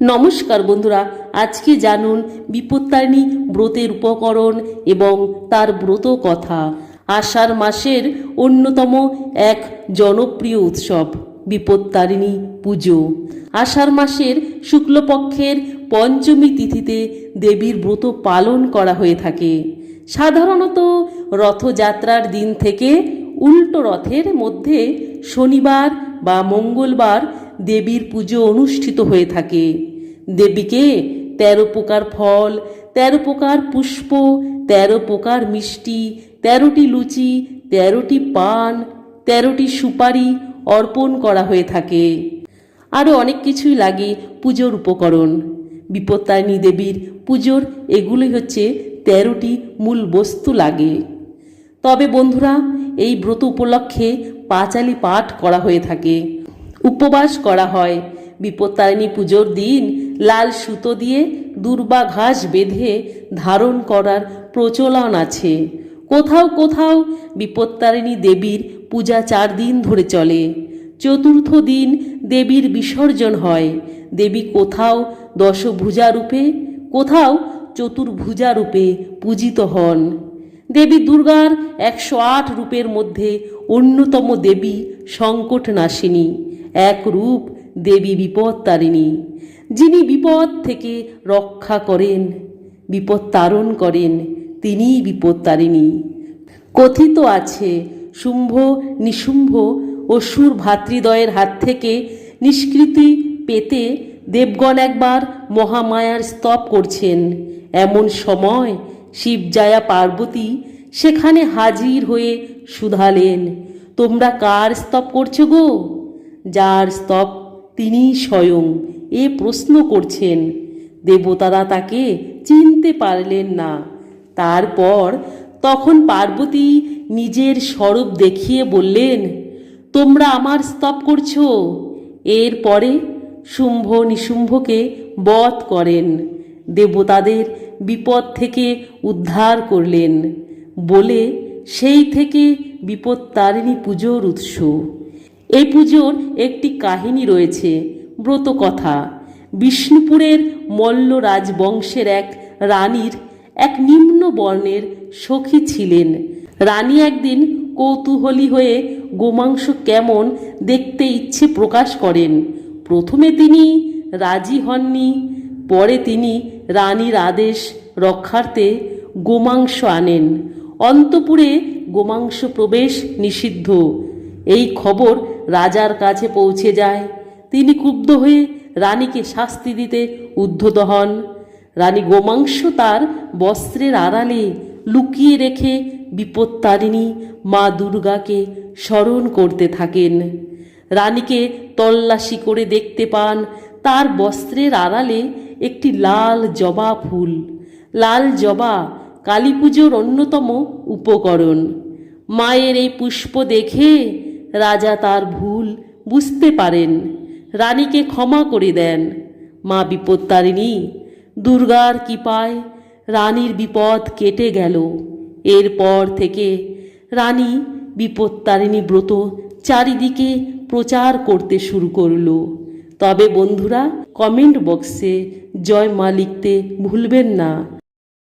নমস্কার বন্ধুরা, আজকে জানুন বিপত্তারিণী ব্রতের উপকরণ এবং তার ব্রত কথা। আষাঢ় মাসের অন্যতম এক জনপ্রিয় উৎসব, বিপত্তারিণী পুজো। আষাঢ় মাসের শুক্লপক্ষের পঞ্চমী তিথিতে দেবীর ব্রত পালন করা হয়ে থাকে। সাধারণত রথযাত্রার দিন থেকে উল্টো রথের মধ্যে শনিবার বা মঙ্গলবার দেবীর পুজো অনুষ্ঠিত হয়ে থাকে। দেবীকে তেরো প্রকার ফল, তেরো প্রকার পুষ্প, তেরো প্রকার মিষ্টি, তেরোটি লুচি, তেরোটি পান, তেরোটি সুপারি অর্পণ করা হয়ে থাকে। আরও অনেক কিছুই লাগে পুজোর উপকরণ। বিপত্তারিণী দেবীর পুজোর এগুলোই হচ্ছে তেরোটি মূল বস্তু লাগে। তবে বন্ধুরা, এই ব্রত উপলক্ষে পাঁচালি পাঠ করা হয়ে থাকে। উপবাস করা হয়। বিপত্তারিণী পুজোর দিন লাল সুতো দিয়ে দুর্বা ঘাস বেঁধে ধারণ করার প্রচলন আছে। কোথাও কোথাও বিপত্তারিণী দেবীর পূজা চার দিন ধরে চলে। চতুর্থ দিন দেবীর বিসর্জন হয়। দেবী কোথাও দশভুজা রূপে, কোথাও চতুর্ভুজা রূপে পূজিত হন। দেবী দুর্গার একশো আট রূপের মধ্যে অন্যতম দেবী সংকট নাশিনী এক রূপ দেবী বিপদ তারিণী যিনি বিপদ থেকে রক্ষা করেন, বিপদ তারণ করেন, তিনিই বিপদ তারিণী কথিত আছে, শুম্ভ, নিশুম্ভ অসুর ভাতৃদয়ের হাত থেকে নিষ্কৃতি পেতে দেবগণ একবার মহামায়ার স্তব করছেন। এমন সময় শিবজায়া পার্বতী সেখানে হাজির হয়ে শুধালেন, তোমরা কার স্তব করছ গো? যার স্তব তিনি স্বয়ং এ প্রশ্ন করছেন। দেবতারা তাকে চিনতে পারলেন না। তারপর তখন পার্বতী নিজের স্বরূপ দেখিয়ে বললেন, তোমরা আমার স্তব করছ। এরপরে শুম্ভ নিশুম্ভকে বধ করেন। দেবতাদের বিপদ থেকে উদ্ধার করলেন। বলে সেই থেকে বিপদ তারিণী পুজোর উৎস। এই পুজোর একটি কাহিনী রয়েছে ব্রত কথা বিষ্ণুপুরের মল্ল রাজবংশের এক রানীর, এক নিম্ন বর্ণের সখী ছিলেন। রানী একদিন কৌতূহলী হয়ে গোমাংস কেমন দেখতে ইচ্ছে প্রকাশ করেন। প্রথমে তিনি রাজি হননি, পরে তিনি রানীর আদেশ রক্ষার্থে গোমাংস আনেন। অন্তপুরে গোমাংস প্রবেশ নিষিদ্ধ। এই খবর রাজার কাছে পৌঁছে যায়। তিনি ক্ষুব্ধ হয়ে রানীকে শাস্তি দিতে উদ্ধত হন। রানী গোমাংস তার বস্ত্রের আড়ালে লুকিয়ে রেখে বিপত্তারিণী মা দুর্গাকে স্মরণ করতে থাকেন। রানীকে তল্লাশি করে দেখতে পান। তার বস্ত্রের আড়ালে একটি লাল জবা ফুল। লাল জবা কালী অন্যতম উপকরণ। মায়ের এই পুষ্প দেখে রাজা তার ভুল বুঝতে পারেন। রানীকে ক্ষমা করে দেন। মা বিপত্তারিণী, দুর্গার কৃপায় রানীর বিপদ কেটে গেল। এরপর থেকে রানী বিপত্তারিণী ব্রত চারিদিকে প্রচার করতে শুরু করল। তবে বন্ধুরা কমেন্ট বক্সে জয় মা লিখতে ভুলবেন না।